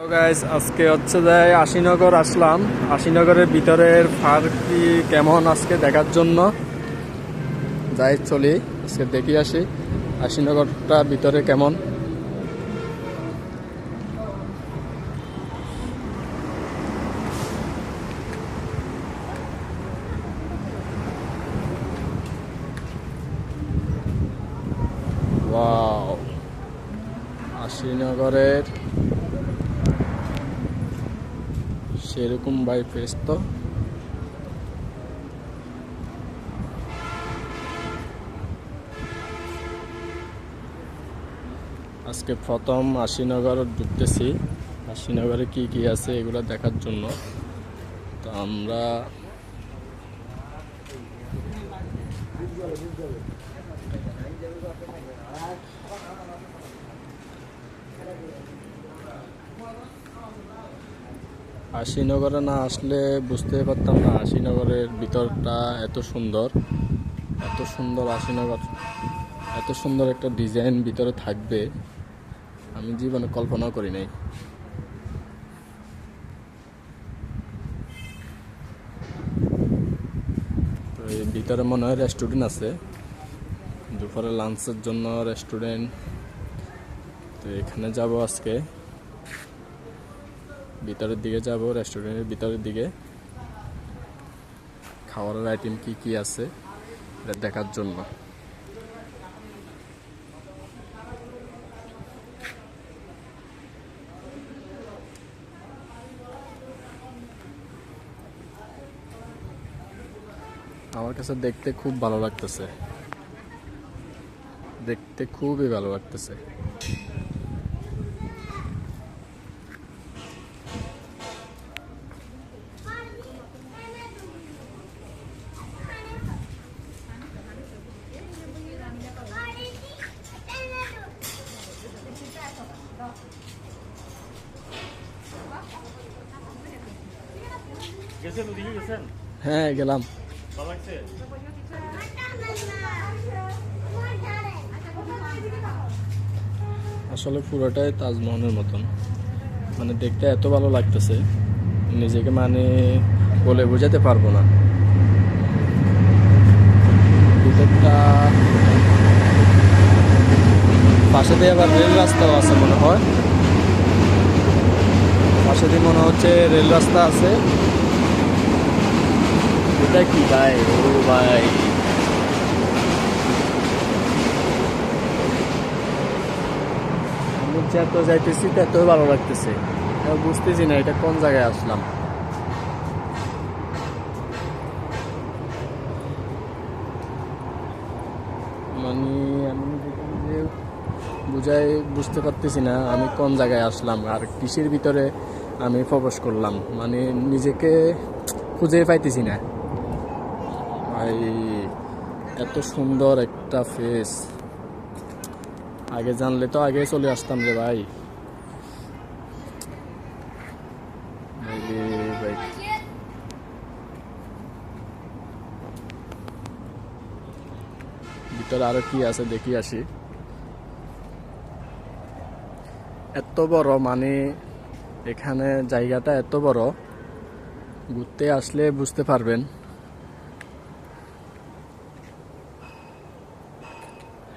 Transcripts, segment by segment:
Guys আজকে হচ্ছে যে আশিনগর আসলাম। আশিনগরের ভিতরের ফার কি কেমন আজকে দেখার জন্য? যাই চলি, আজকে দেখি আসি। আশিনগরটা ভিতরে কেমন? আশিনগরের সেরকম বাই ফেস তো? আজকে প্রথম আশিনগর ঢুকতেছি। আশিনগরে কি কি আছে এগুলো দেখার জন্য। তো আমরা আশিনগরে না আসলে বুঝতে পারতাম না। আশিনগরের ভিতরটা এত সুন্দর এত সুন্দর আশিনগর, এত সুন্দর একটা ডিজাইন ভিতরে থাকবে, আমি জীবনে কল্পনা করি নাই। ভিতরে মনে হয় রেস্টুরেন্ট আছে। দুপুরে লাঞ্চের জন্য রেস্টুরেন্ট তো এখানে যাব আজকে। ভিতরের দিকে যাব রেস্টুরেন্টের ভিতরের দিকে। খাবারের আইটেম কি কি আছে, এটা দেখার জন্য। আমার কাছে দেখতে খুব ভালো লাগতেছে। দেখতে খুবই ভালো লাগতেছে। হ্যাঁ গেলাম। ভালো লাগছে? আসলে পুরোটাই তাজমহলের মতন। মানে দেখতে এত ভালো লাগতেছে নিজেকে মানে বলে বোঝাতে পারব না। ভিতরটা পাশে দিয়ে আবার রেল রাস্তাও আছে মনে হয়। পাশে দিয়ে মনে হচ্ছে রেল রাস্তা আছে। এটা কি ভাই, ও ভাই। যত যাইতেছি তত ভালো লাগতেছে। বুঝতেছি না এটা কোন জায়গায় আসলাম। মানে আমি নিজে বুঝাই, বুঝতে পারতেছি না আমি কোন জায়গায় আসলাম। আর কৃষির ভিতরে আমি প্রবেশ করলাম? মানে নিজেকে খুঁজে পাইতেছি না। ভাই, এত সুন্দর একটা ফেস আগে জানলে তো আগে চলে আসতাম রে ভাই। ভিতরে আরও কি আছে দেখি আসি। এত বড় মানে এখানে জায়গাটা এত বড়, ঘুরতে আসলে বুঝতে পারবেন।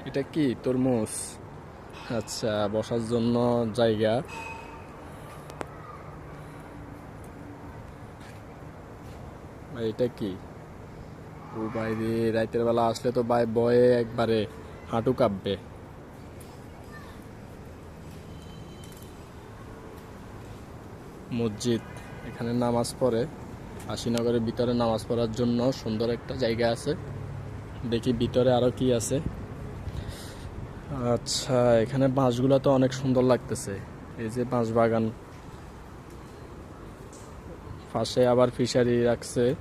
এটা কি? তরমুজ। আচ্ছা বসার জন্য জায়গা। এটা কি? ও বাইরে রাতের বেলা আসলে তো ভাই বয়ে একবারে হাঁটু কাঁপবে। মসজিদ, এখানে নামাজ পড়ে। আশিনগরের ভিতরে নামাজ পড়ার জন্য সুন্দর একটা জায়গা আছে। দেখি ভিতরে আরও কি আছে। আচ্ছা এখানে বাঁশগুলো তো অনেক সুন্দর লাগতেছে। এই যে বাঁশ বাগান। পাশে আবার ফিশারি রাখছে।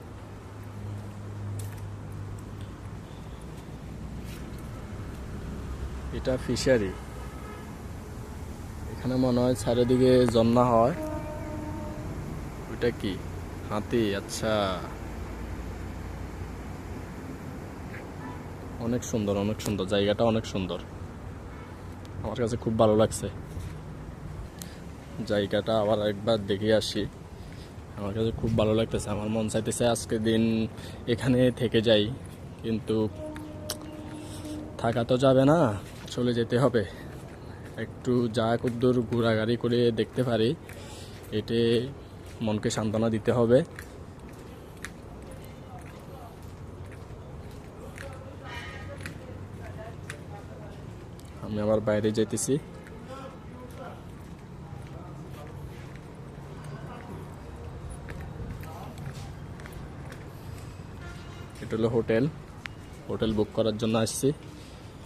এটা ফিশারি। এখানে মনে হয় চারিদিকে জন্না হয়। ওইটা কি? হাতি আচ্ছা। অনেক সুন্দর অনেক সুন্দর। জায়গাটা অনেক সুন্দর। আমার কাছে খুব ভালো লাগছে। জায়গাটা আবার একবার দেখে আসি। আমার কাছে খুব ভালো লাগতেছে, আমার মন চাইতেছে আজকে দিন এখানে থেকে যাই, কিন্তু থাকা তো যাবে না, চলে যেতে হবে। একটু যা কদ্দুর ঘোরাঘুরি করে দেখতে পারি, এতে মনকে সান্ত্বনা দিতে হবে। আমি আবার বাইরে যাইতেছি। এটা হলো হোটেল। হোটেল বুক করার জন্য আসছি,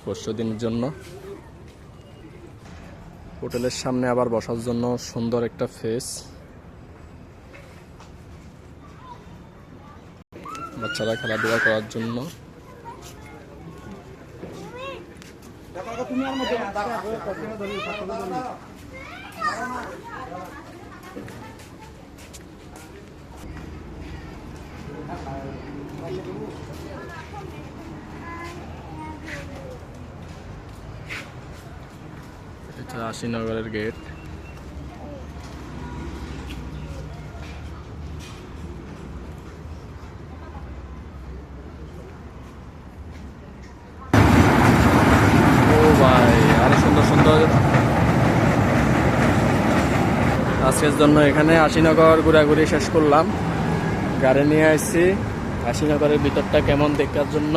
পরশু দিনের জন্য। হোটেলের সামনে আবার বসার জন্য সুন্দর একটা ফেস। বাচ্চারা খেলাধুলা করার জন্য। এটা আশিনগরের গেট ও ভাই আরও সুন্দর সুন্দর আজকের জন্য এখানে আশিনগর ঘোরাঘুরি শেষ করলাম। গাড়ি নিয়ে আসছি আশিনগরের ভিতরটা কেমন দেখার জন্য?